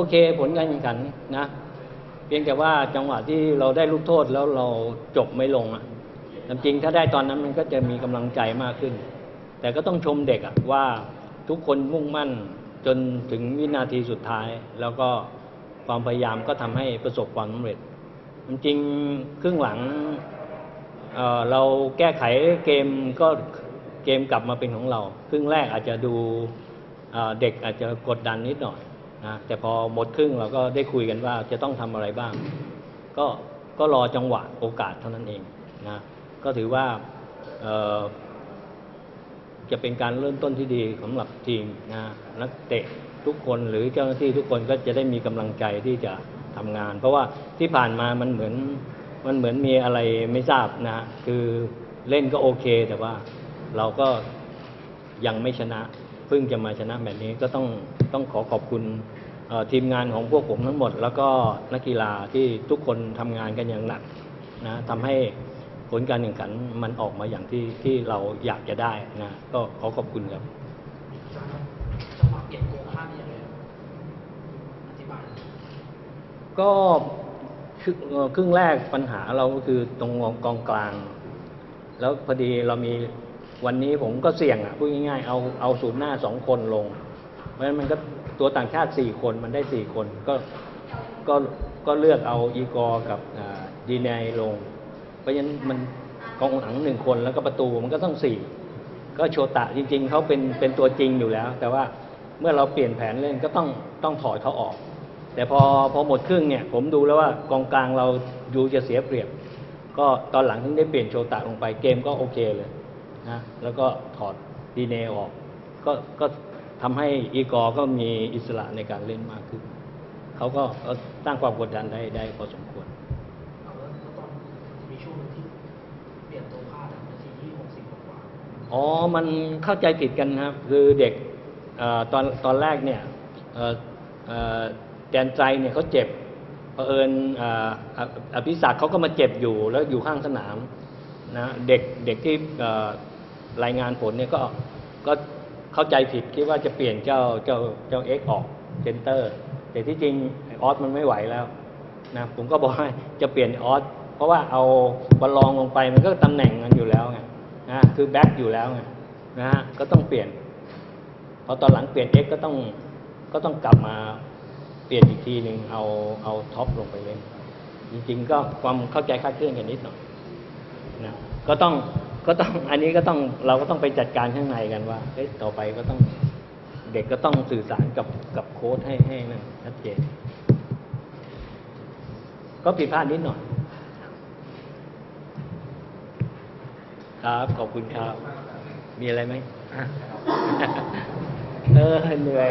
็โอเคผลการแข่งขันนะเพียงแต่ว่าจังหวะที่เราได้ลูกโทษแล้วเราจบไม่ลงอะจริงๆถ้าได้ตอนนั้นมันก็จะมีกำลังใจมากขึ้น แต่ก็ต้องชมเด็กอะว่าทุกคนมุ่งมั่นจนถึงวินาทีสุดท้าย แล้วก็ความพยายามก็ทำให้ประสบความสำเร็จจริงๆครึ่งหลังเเราแก้ไขเกมก็เกมกลับมาเป็นของเรา ครึ่งแรกอาจจะดูเเด็กอาจจะกดดันนิดหน่อย นะแต่พอหมดครึ่งเราก็ได้คุยกันว่าจะต้องทำอะไรบ้าง ก็ก็รอจังหวะโอกาสเท่านั้นเองนะก็ถือว่าจะเป็นการเริ่มต้นที่ดีสำหรับทีมนะนักเตะทุกคนหรือเจ้าหน้าที่ทุกคนก็จะได้มีกำลังใจที่จะทำงาน เพราะว่าที่ผ่านมามันเหมือนมันเหมือนมีอะไรไม่ทราบนะคือเล่นก็โอเค แต่ว่าเราก็ยังไม่ชนะ เพิ่งจะมาชนะแบบนี้ก็ต้อง ต้องขอขอบคุณเอ่อทีมงานของพวกผมทั้งหมด แล้วก็นักกีฬาที่ทุกคนทำงานกันอย่างหนักนะทำให้ผลการแข่งขันมันออกมาอย่างที่ที่เราอยากจะได้นะก็ขอขอบคุณครับอาจารย์ครับจังหวะเปลี่ยนโกข้ามนี่ยังไงครับอธิบายหน่อยก็ครึ่งเอ่อครึ่งแรกปัญหาเราก็คือตรงกองกลาง แล้วพอดีเรามีวันนี้ผมก็เสี่ยงอะพูดง่ายๆเอาเอาศูนย์หน้าสองคนลงเพ ราะฉะนั้นมันก็ตัวต่างชาติสี่คนมันได้สี่คนก็ก็ก็เลือกเอาอีกอร์กับดีเนยลง เพราะฉะนั้นมันกองหลังหนึ่งคนแล้วก็ประตูมันก็ต้องสี่ก็โชตะจริง ๆเขาเป็นเป็นตัวจริงอยู่แล้ว แต่ว่าเมื่อเราเปลี่ยนแผนเล่นก็ต้องต้องถอดเขาออก แต่พอพอหมดครึ่งเนี่ย ผมดูแล้วว่ากองกลางเราดูจะเสียเปรียบ ก็ตอนหลังถึงได้เปลี่ยนโชตะลงไปเกมก็โอเคเลยนะแล้วก็ถอดดีเนออก ก็ก็ ทำให้อีกอร์ก็มีอิสระในการเล่นมากขึ้น เขาก็ก็สร้างความกดดันได้ได้พอสมควรเอาแล้วแล้วตอนมีช่วงหนึ่งที่เปลี่ยนตัวพลาดอะนาทีที่หกสิบกว่าอ๋อ มันเข้าใจผิดกันนะครับ คือเด็กเออตอนตอนแรกเนี่ยเอ่อเอ่อแดนใจเนี่ยเขาเจ็บเผอิญเอ่อออภิศักดิ์เขาก็มาเจ็บอยู่แล้วอยู่ข้างสนามนะเด็กเด็กที่เอ่อรายงานผลเนี่ยก็ก็ เข้าใจผิดคิดว่าจะเปลี่ยนเจ้าเจ้าเจ้าเอ็กออกเซนเตอร์ แต่ที่จริงออสมันไม่ไหวแล้วนะผมก็บอกให้จะเปลี่ยนออสเพราะว่าเอาบอลลองลงไปมันก็ตำแหน่งมันอยู่แล้วไงนะคือแบ็คอยู่แล้วไงนะฮะก็ต้องเปลี่ยนพอตอนหลังเปลี่ยน X ก็ต้องก็ต้องกลับมาเปลี่ยนอีกทีหนึ่งเอาเอาท็อปลงไปเล่นจริงๆ ก็ความเข้าใจคลาดเคลื่อนกันนิดหน่อยนะก็ต้อง ก็ต้องอันนี้ก็ต้องเราก็ต้องไปจัดการข้างในกันว่าเอ๊ะต่อไปก็ต้องเด็กก็ต้องสื่อสารกับกับโค้ชให้ให้นั่นชัดเจน ก็ผิดพลาดนิดหน่อย ครับขอบคุณครับ มีอะไรไหม เออเหนื่อย